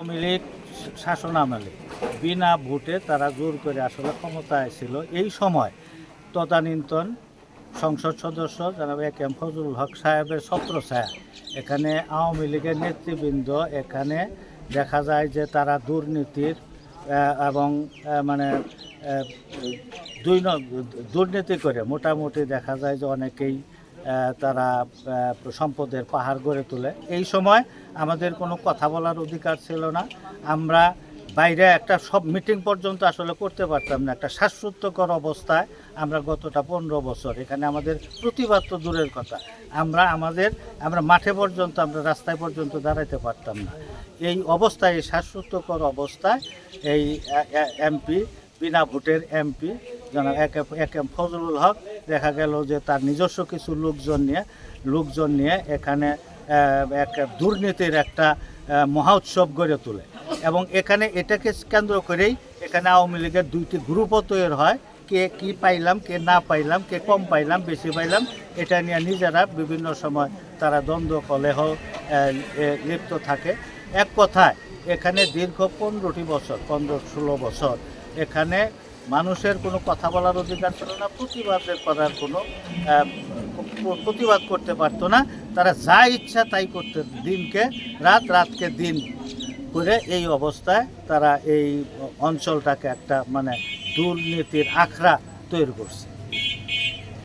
আওয়ামী লীগ শাসন আমলে বিনা ভোটে তারা জোর করে আসলে ক্ষমতায় ছিল। এই সময় তদানীন্তন সংসদ সদস্য জানাব এ এম ফজলুল হক সাহেবের ছত্র ছায়া এখানে আওয়ামী লীগের নেতৃবৃন্দ, এখানে দেখা যায় যে তারা দুর্নীতির এবং মানে দুই দুর্নীতি করে। মোটামুটি দেখা যায় যে অনেকেই তারা সম্পদের পাহাড় গড়ে তোলে। এই সময় আমাদের কোনো কথা বলার অধিকার ছিল না। আমরা বাইরে একটা সব মিটিং পর্যন্ত আসলে করতে পারতাম না। একটা শ্বাসরুদ্ধকর অবস্থায় আমরা গতটা পনেরো বছর। এখানে আমাদের প্রতিবাদ তো দূরের কথা। আমরা আমাদের, আমরা মাঠে পর্যন্ত, আমরা রাস্তায় পর্যন্ত দাঁড়াতে পারতাম না। এই অবস্থায়, এই শ্বাসরুদ্ধকর অবস্থায় এই এমপি, বিনা ভোটের এমপি এক এক এম ফজলুল হক দেখা গেল যে তার নিজস্ব কিছু লোকজন নিয়ে লোকজন নিয়ে এখানে এক দুর্নীতির একটা আহ, মহা উৎসব গড়ে তোলে। এবং এখানে এটাকে কেন্দ্র করেই এখানে আওয়ামী লীগের দুইটি গ্রুপও তৈরি হয়। কে কি পাইলাম কে না পাইলাম কে কম পাইলাম বেশি পাইলাম এটা নিয়ে নিজেরা বিভিন্ন সময় তারা দ্বন্দ্ব কলেহ লিপ্ত থাকে। এক কথায় এখানে দীর্ঘ পনেরোটি বছর পনেরো ষোলো বছর এখানে মানুষের কোনো কথা বলার অধিকার ছিল না, প্রতিবাদের করার কোনো প্রতিবাদ করতে পারতো না। তারা যা ইচ্ছা তাই করতে। দিনকে, রাত রাতকে দিন করে এই অবস্থায় তারা এই অঞ্চলটাকে একটা মানে দুর্নীতির আখড়া তৈরি করছে।